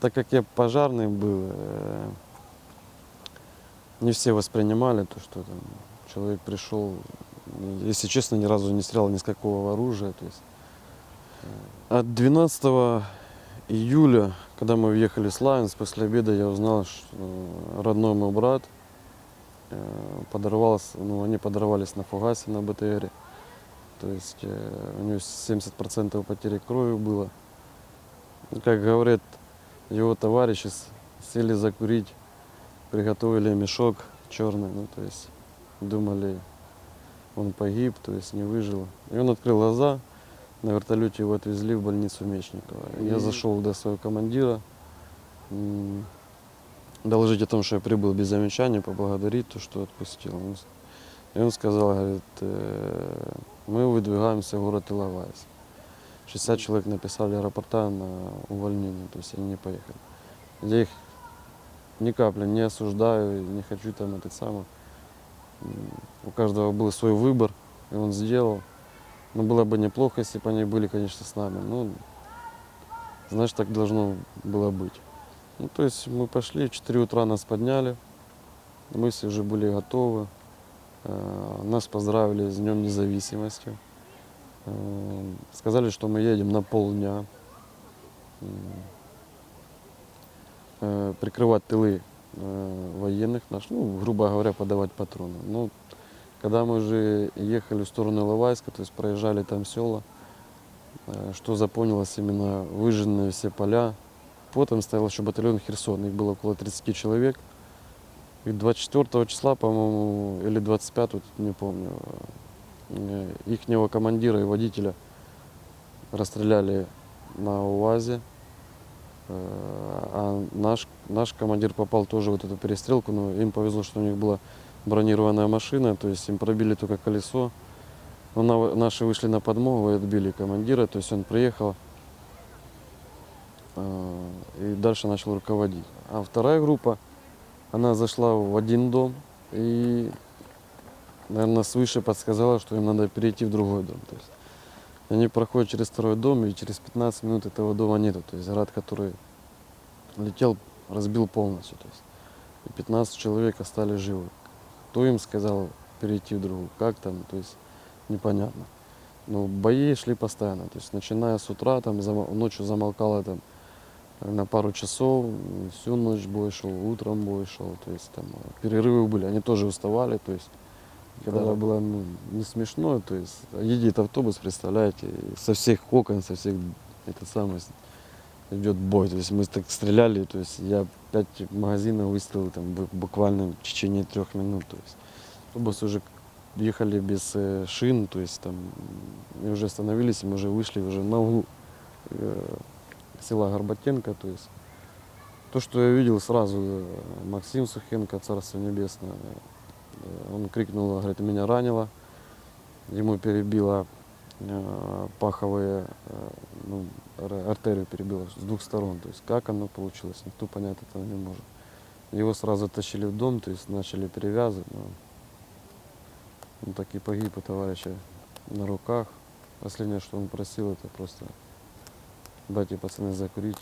так как я пожарный был, э, не все воспринимали то, что там человек пришел, если честно, ни разу не стрелял ни с какого оружия. То есть. э, От 12 июля, когда мы въехали с Лайнс, после обеда я узнал, что родной мой брат э, подорвался, ну, они подорвались на фугасе на БТРе. То есть у него 70% потери крови было. Как говорят его товарищи, сели закурить, приготовили мешок черный, ну, то есть думали, он погиб, то есть не выжил. И он открыл глаза, на вертолете его отвезли в больницу Мечникова. Я И- зашел до своего командира, доложить о том, что я прибыл без замечаний, поблагодарить то, что отпустил. И он сказал, говорит, «Э, мы выдвигаемся в город Иловайс. 60 человек написали рапорта на увольнение, то есть они не поехали. Я их ни капли не осуждаю, не хочу там этот самый. У каждого был свой выбор, и он сделал. Но было бы неплохо, если бы они были, конечно, с нами. Ну, значит, так должно было быть. Ну, то есть мы пошли, в 4 утра нас подняли, мы все уже были готовы. Э, Нас поздравили с Днем независимости. Сказали, что мы едем на полдня. Э, Прикрывать тылы э, военных наш, ну, грубо говоря, подавать патроны. Ну, когда мы уже ехали в сторону Иловайска, то есть проезжали там села, э, что запомнилось именно выжженные все поля. Потом стоял еще батальон Херсон, их было около 30 человек. И 24 числа, по-моему, или 25, тут не помню, э, ихнего командира и водителя расстреляли на УАЗе. Э, А наш, наш командир попал тоже в эту перестрелку, но им повезло, что у них была бронированная машина, то есть им пробили только колесо. Но на- наши вышли на подмогу и отбили командира, то есть он приехал э, и дальше начал руководить. А вторая группа, она зашла в один дом и, наверное, свыше подсказала, что им надо перейти в другой дом. То есть они проходят через второй дом, и через 15 минут этого дома нету. То есть град, который летел, разбил полностью. То есть, и 15 человек остались живы. Кто им сказал перейти в другую, как там, то есть непонятно. Но бои шли постоянно. То есть начиная с утра, там, ночью замолкало там на пару часов, всю ночь бой шел, утром бой шел. То есть там э, перерывы были, они тоже уставали. То есть когда Да. было ну, не смешно, то есть едет автобус, представляете, со всех окон, со всех это самое идет бой. То есть мы так стреляли, то есть я пять магазинов выстрелил там бу- буквально в течение трех минут. То есть автобус уже ехали без э, шин, то есть там и уже остановились, мы уже вышли уже на углу э, села Горбатенко, то есть то, что я видел сразу, э, Максим Сухенко, Царство Небесное, он крикнул, говорит, меня ранило, ему перебило э, паховые, э, ну, ар- артерию перебило с двух сторон, то есть как оно получилось, никто понять этого не может. Его сразу тащили в дом, то есть начали перевязывать, но он так и погиб у товарища на руках. Последнее, что он просил, это просто дайте пацаны закурить.